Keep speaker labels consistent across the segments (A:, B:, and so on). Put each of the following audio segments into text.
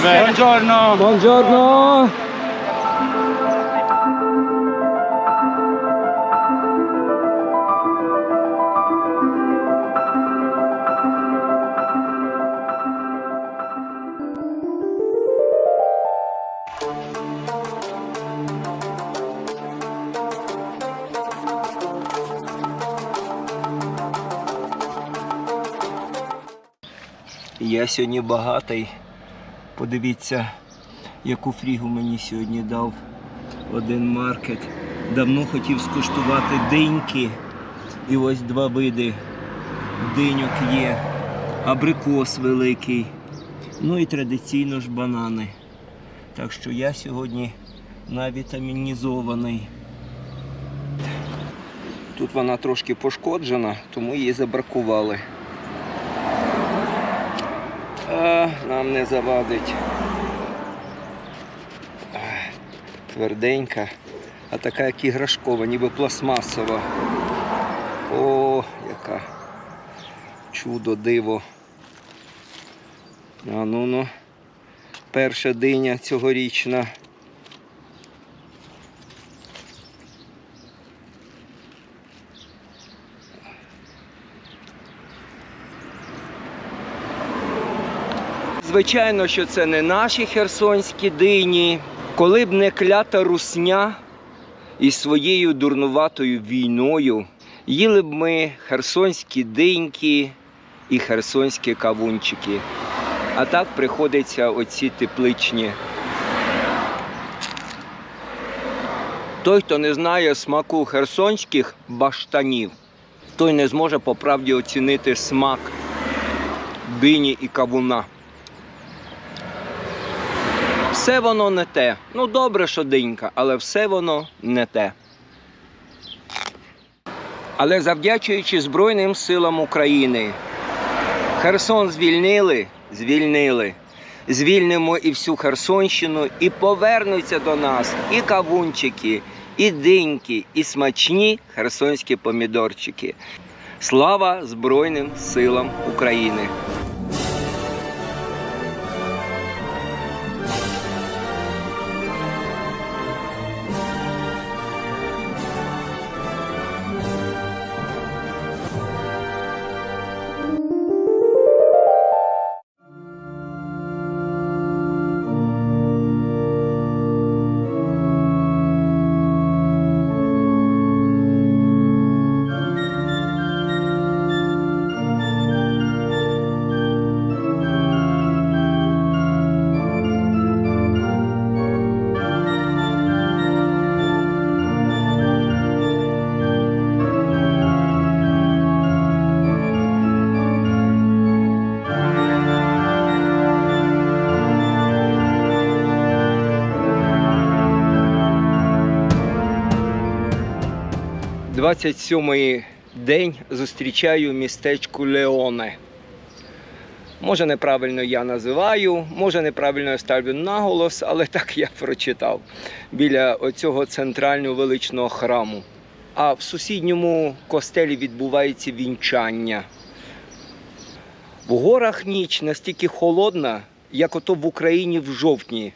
A: Salve. Buongiorno.
B: Buongiorno.
C: Я сьогодні багатий. Подивіться, яку фрігу мені сьогодні дав один маркет. Давно хотів скуштувати диньки. І ось два види диньок є. Абрикос великий. Ну і традиційно ж банани. Так що я сьогодні навітамінізований. Тут вона трошки пошкоджена, тому її забракували. Нам не завадить. Тверденька, а така як іграшкова, ніби пластмасова. О, яка чудо, диво. А ну ну. Перша диня цьогорічна. Звичайно, що це не наші херсонські дині. Коли б не клята русня із своєю дурнуватою війною, їли б ми херсонські диньки і херсонські кавунчики. А так приходиться оці тепличні. Той, хто не знає смаку херсонських баштанів, той не зможе по правді оцінити смак дині і кавуна. Все воно не те. Ну добре, що динька, але все воно не те. Але завдячуючи Збройним силам України, Херсон звільнили, звільнили. Звільнимо і всю Херсонщину, і повернуться до нас і кавунчики, і диньки, і смачні херсонські помідорчики. Слава Збройним силам України! – 27-й день зустрічаю містечку Леоне. Може, неправильно я називаю, може неправильно я ставлю наголос, але так я прочитав біля оцього центрального величного храму. А в сусідньому костелі відбувається вінчання. В горах ніч настільки холодна, як ото в Україні в жовтні.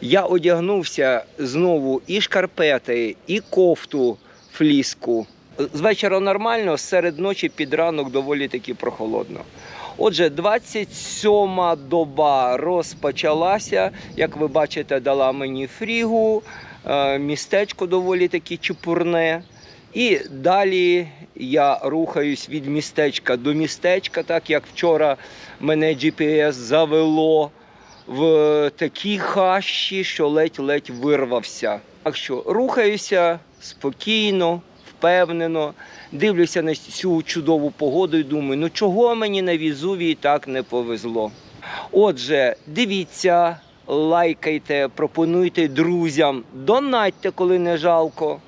C: Я одягнувся знову і шкарпети, і кофту фліску. З вечора нормально, серед ночі під ранок доволі таки прохолодно. Отже, 27 доба розпочалася. Як ви бачите, дала мені фрігу, е, містечко доволі таки чепурне. І далі я рухаюсь від містечка до містечка, так як вчора мене GPS завело в такій хащі, що ледь-ледь вирвався. Так що рухаюся спокійно, впевнено, дивлюся на цю чудову погоду і думаю, ну чого мені на Візувії так не повезло. Отже, дивіться, лайкайте, пропонуйте друзям, донатьте, коли не жалко.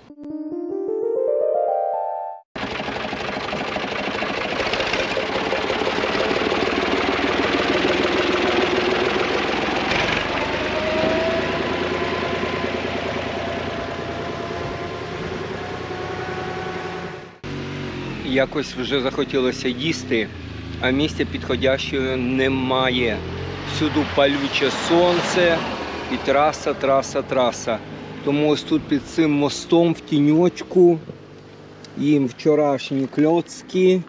C: Якось вже захотілося їсти, а місця підходящого немає. повсюду палюче сонце і траса, траса, траса. Тому ось тут під цим мостом в тіньочку їм вчорашні кльоцки.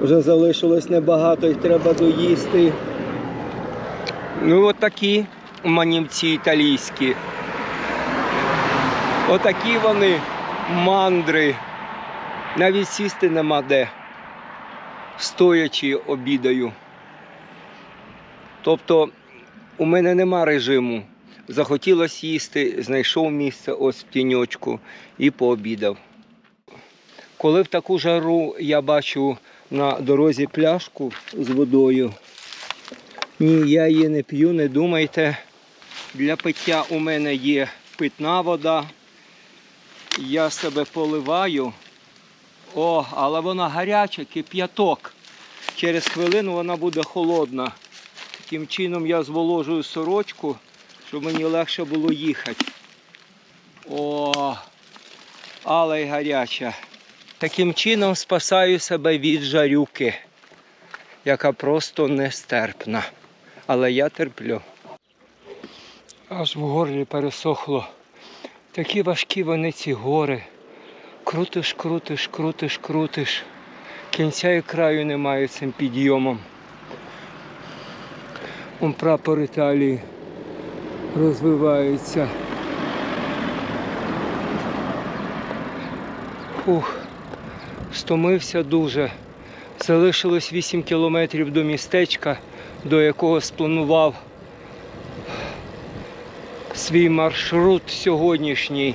C: Вже залишилось небагато, їх треба доїсти. Ну, от такі манівці італійські. Отакі вони мандри. Навіть сісти нема де. Стоячи обідаю. Тобто у мене нема режиму. Захотілося їсти, знайшов місце ось в тіньочку і пообідав. Коли в таку жару я бачу на дорозі пляшку з водою, ні, я її не п'ю, не думайте. Для пиття у мене є питна вода. Я себе поливаю. О, але вона гаряча, кип'яток. Через хвилину вона буде холодна. Таким чином я зволожую сорочку, щоб мені легше було їхати. О, але й гаряча. Таким чином спасаю себе від жарюки, яка просто нестерпна. Але я терплю. Аж в горлі пересохло. Такі важкі вони ці гори. Крутиш, крутиш, крутиш, крутиш. Кінця і краю немає цим підйомом. Он прапор Італії розвивається. Фух, стомився дуже. Залишилось 8 кілометрів до містечка, до якого спланував свій маршрут сьогоднішній.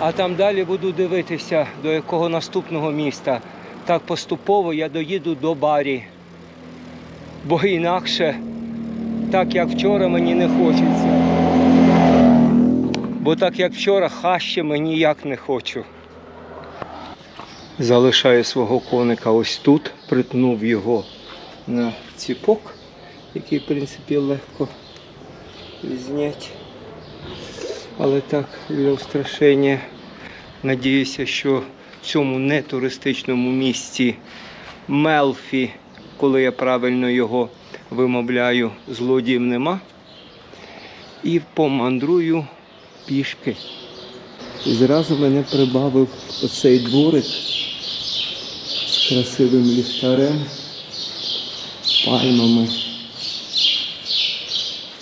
C: А там далі буду дивитися, до якого наступного міста. Так поступово я доїду до барі. Бо інакше, так як вчора, мені не хочеться. Бо так як вчора, хаще мені ніяк не хочу. Залишаю свого коника ось тут, притнув його на ціпок, який, в принципі, легко зняти. Але так, для устрашення. Надіюся, що в цьому нетуристичному місці Мелфі, коли я правильно його вимовляю, злодіїв нема. І помандрую пішки. І зразу мене прибавив оцей дворик з красивим ліхтарем, пальмами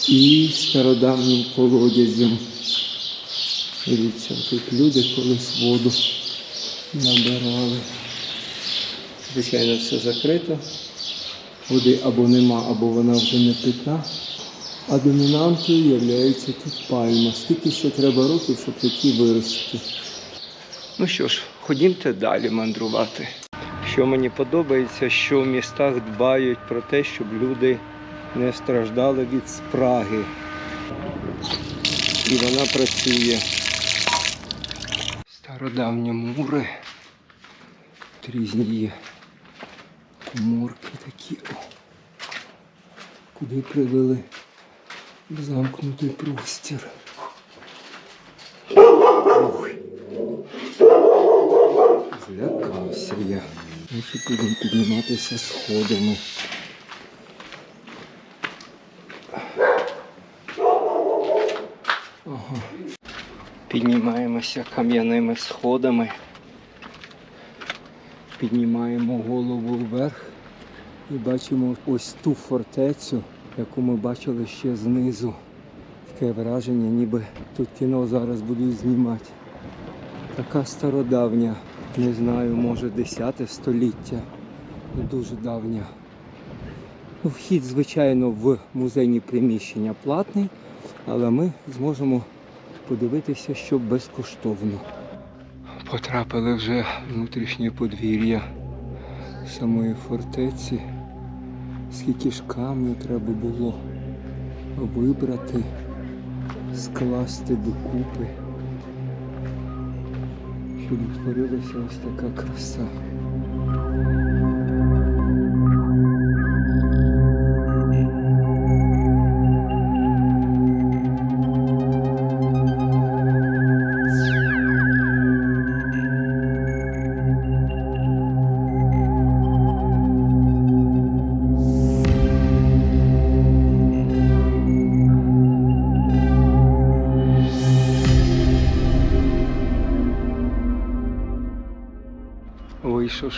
C: і стародавнім колодязем. Дивіться, тут люди колись воду набирали. Звичайно, все закрито. Води або нема, або вона вже не питна. А домінантою є тут пальма. Скільки ще треба років, щоб такі вирости. Ну що ж, ходімте далі мандрувати. Що мені подобається, що в містах дбають про те, щоб люди не страждали від спраги. І вона працює. Стародавні мури. Різні є коморки такі. Куди привели в замкнутий простір. Ой. Злякався я. Значить, будемо підніматися сходами. Піднімаємося кам'яними сходами. Піднімаємо голову вверх і бачимо ось ту фортецю, яку ми бачили ще знизу. Таке враження, ніби тут кіно зараз будуть знімати. Така стародавня, не знаю, може 10 століття. Ну, Дуже давня. Ну, Вхід, звичайно, в музейні приміщення платний, але ми зможемо подивитися, що безкоштовно. Потрапили вже внутрішнє подвір'я самої фортеці. Скільки ж камню треба було вибрати, скласти докупи, щоб утворилася ось така краса.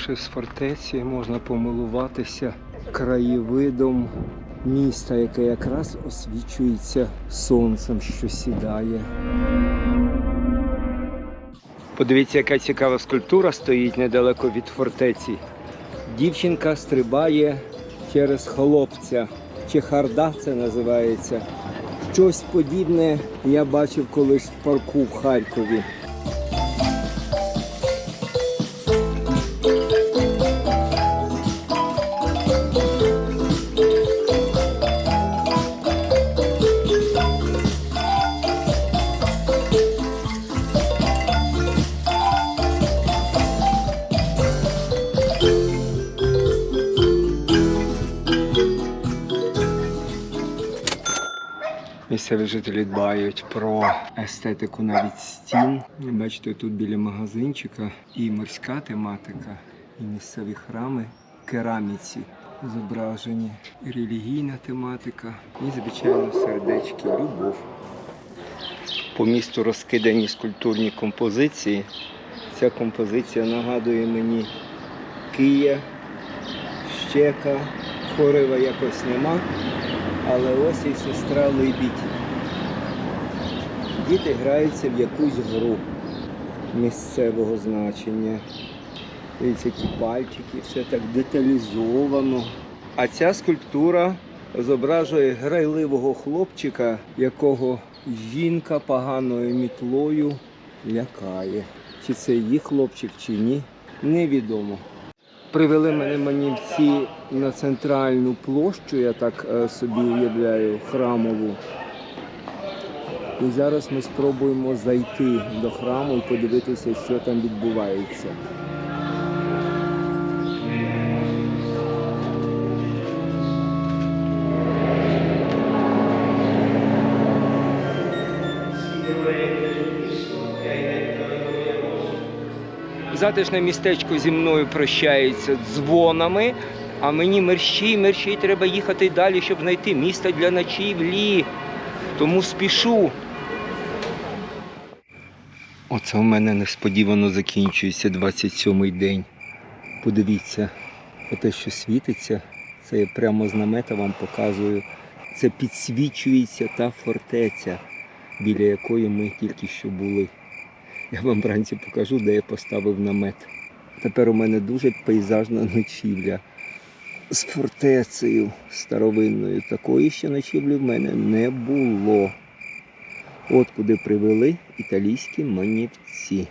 C: Вийшовши з фортеці, можна помилуватися краєвидом міста, яке якраз освічується сонцем, що сідає. Подивіться, яка цікава скульптура стоїть недалеко від фортеці. Дівчинка стрибає через хлопця. Чехарда це називається. Щось подібне я бачив колись в парку в Харкові. Місцеві жителі дбають про естетику навіть стін. Бачите, тут біля магазинчика і морська тематика, і місцеві храми кераміці зображені, релігійна тематика, і, звичайно, сердечки, любов. По місту розкидані скульптурні композиції. Ця композиція нагадує мені Кия, Щека, Хорива якось нема. Але ось і сестра Либідь. Діти граються в якусь гру місцевого значення. Дивіться, які пальчики, все так деталізовано. А ця скульптура зображує грайливого хлопчика, якого жінка поганою мітлою лякає. Чи це її хлопчик, чи ні, невідомо. Привели мене манівці на центральну площу, я так е, собі уявляю, храмову. І зараз ми спробуємо зайти до храму і подивитися, що там відбувається. Затишне містечко зі мною прощається дзвонами, а мені мерщій, мерщій треба їхати далі, щоб знайти місце для ночівлі. Тому спішу. Оце у мене несподівано закінчується 27-й день. Подивіться, те, що світиться, це я прямо з намета вам показую. Це підсвічується та фортеця, біля якої ми тільки що були. Я вам вранці покажу, де я поставив намет. Тепер у мене дуже пейзажна ночівля з фортецею старовинною. Такої ще ночівлі в мене не було. От куди привели італійські манівці.